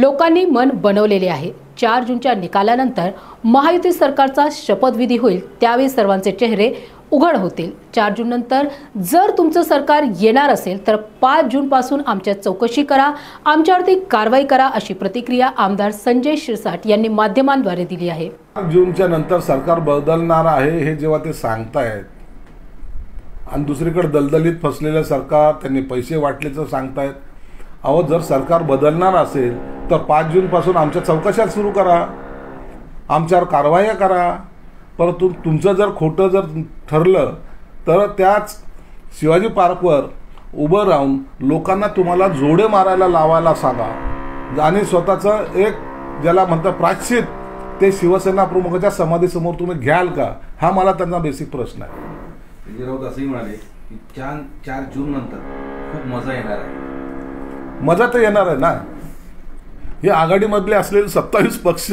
लोकांनी मन बनवलेले आहे. चार जूनच्या निकालानंतर महायुती सरकारचा शपथविधी होईल त्यावेळी सर्वांचे चेहरे उघड होतील. चार जून नंतर जर तुमचं सरकार येणार असेल तर पाच जूनपासून आमच्या चौकशी करा आमच्यावरती कारवाई करा अशी प्रतिक्रिया आमदार संजय शिरसाट यांनी माध्यमांद्वारे दिली आहे. जूनच्या नंतर सरकार बदलणार आहे हे जेव्हा ते सांगतायत आणि दुसरीकडे दलदलीत फसलेलं सरकार त्यांनी पैसे वाटल्याचं सांगतायत अहो जर सरकार बदलणार असेल तर पाच जूनपासून आमच्या चौकशा सुरू करा. आमच्यावर कारवाया करा. परंतु तुमचं जर खोटं जर ठरलं तर त्याच शिवाजी पार्कवर उभं राहून लोकांना तुम्हाला जोडे मारायला लावायला सांगा. आणि स्वतःचं एक ज्याला म्हणतात प्राश्चित ते शिवसेना प्रमुखाच्या समाधीसमोर तुम्ही घ्याल का? हा मला त्यांना बेसिक प्रश्न आहे. राऊत असंही म्हणाले की चार चार जून नंतर खूप मजा येणार आहे. मजा तर येणार आहे ना. हे आघाडीमधले असलेले सत्तावीस पक्ष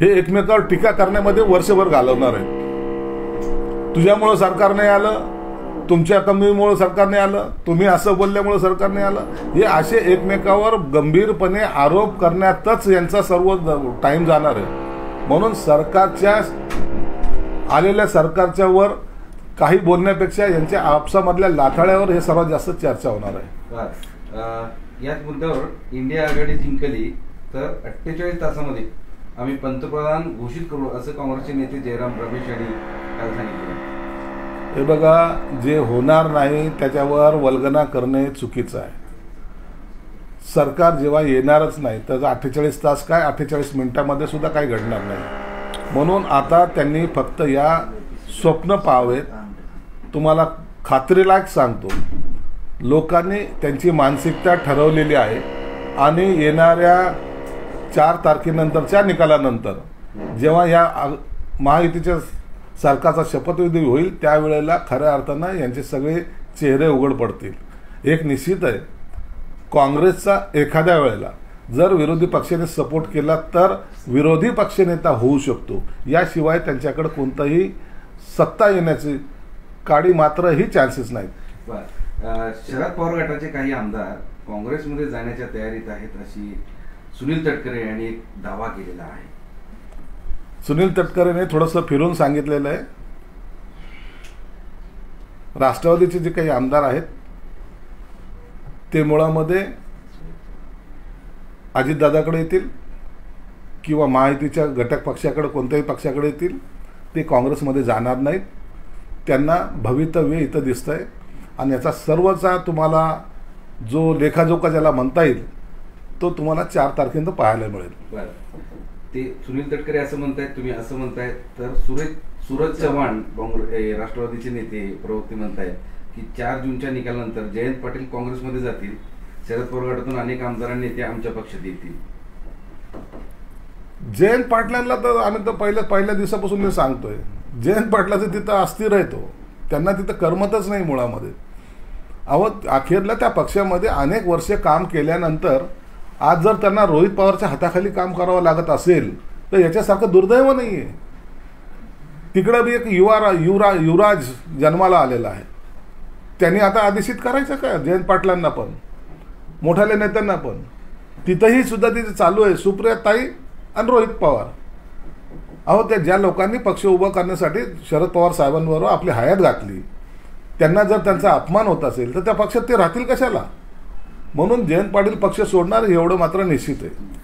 हे एकमेकावर टीका करण्यामध्ये वर्षभर घालवणार आहेत. तुझ्यामुळं सरकार नाही आलं तुमच्या कमीमुळं सरकार नाही आलं तुम्ही असं बोलल्यामुळं सरकार नाही आलं. हे असे एकमेकावर गंभीरपणे आरोप करण्यातच यांचा सर्व टाइम जाणार आहे. म्हणून सरकारच्या आलेल्या सरकारच्या वर काही बोलण्यापेक्षा यांच्या आपसामधल्या लाथाळ्यावर हे सर्वात जास्त चर्चा होणार आहे. याच मुद्द्यावर इंडिया आघाडी जिंकली तर अठ्ठेचाळीस तासामध्ये आम्ही पंतप्रधान घोषित करू असं काँग्रेसचे नेते जयराम रमेश यांनी काल सांगितलं. हे बघा जे होणार नाही त्याच्यावर वल्गना करणे चुकीचं आहे. सरकार जेव्हा येणारच नाही तर अठ्ठेचाळीस तास काय अठ्ठेचाळीस मिनिटामध्ये सुद्धा काही घडणार नाही. म्हणून आता त्यांनी फक्त या स्वप्न पाहावेत. तुम्हाला खात्रीलायक सांगतो लोकांनी त्यांची मानसिकता ठरवलेली आहे आणि येणाऱ्या चार तारखेनंतरच्या निकालानंतर जेव्हा या महायुतीच्या सरकारचा शपथविधी होईल त्यावेळेला खऱ्या अर्थानं यांचे सगळे चेहरे उघड पडतील. एक निश्चित आहे काँग्रेसचा एखाद्या वेळेला जर विरोधी पक्षाने सपोर्ट केला तर विरोधी पक्षनेता होऊ शकतो. याशिवाय त्यांच्याकडे कोणताही सत्ता येण्याची काडी मात्र ही चान्सेस नाहीत. बर शरद पवार गटाचे काही आमदार काँग्रेसमध्ये जाण्याच्या तयारीत आहेत अशी सुनील तटकरे यांनी एक दावा केलेला आहे. सुनील तटकरेने थोडंसं फिरून सांगितलेलं आहे. राष्ट्रवादीचे जे काही आमदार आहेत ते मुळामध्ये अजितदादाकडे येतील किंवा महायुतीच्या घटक पक्षाकडे कोणत्याही पक्षाकडे येतील ते काँग्रेसमध्ये जाणार नाहीत. त्यांना भवितव्य इथं दिसतंय. आणि याचा सर्वचा तुम्हाला जो लेखाजोखा ज्याला म्हणता येईल तो तुम्हाला चार तारखेनंतर पाहायला मिळेल. ते सुनील तटकरे असं म्हणतायत तुम्ही असं म्हणतायत तर सुरेश सूरज चव्हाण राष्ट्रवादीचे नेते प्रवक्ते म्हणतायत की चार जूनच्या निकालानंतर जयंत पाटील काँग्रेसमध्ये जातील शरद पवार गटातून अनेक आमदारांनी ते आमच्या पक्षात येतील. जयंत पाटलांना तर आम्ही तर पहिल्या पहिल्या दिवसापासून मी सांगतोय जयंत पाटलाचं तिथं अस्थिर आहे तो. त्यांना तिथं करमतच नाही मुळामध्ये. अहो अखेरला त्या पक्षामध्ये अनेक वर्षे काम केल्यानंतर आज जर त्यांना रोहित पवारच्या हाताखाली काम करावं लागत असेल तर याच्यासारखं दुर्दैव नाही आहे तिकडं बी एक युवा युवरा युवराज जन्माला आलेला आहे. त्यांनी आता आदेशित करायचं का? जयंत पाटलांना पण मोठ्याल्या नेत्यांना पण. तिथंही सुद्धा तिथे चालू आहे सुप्रिया ताई आणि रोहित पवार. अहो त्या ज्या लोकांनी पक्ष उभा करण्यासाठी शरद पवार साहेबांबरोबर आपली हयात घातली त्यांना जर त्यांचा अपमान होत असेल तर त्या पक्षात ते राहतील कशाला? म्हणून जयंत पाटील पक्ष सोडणार एवढं मात्र निश्चित आहे.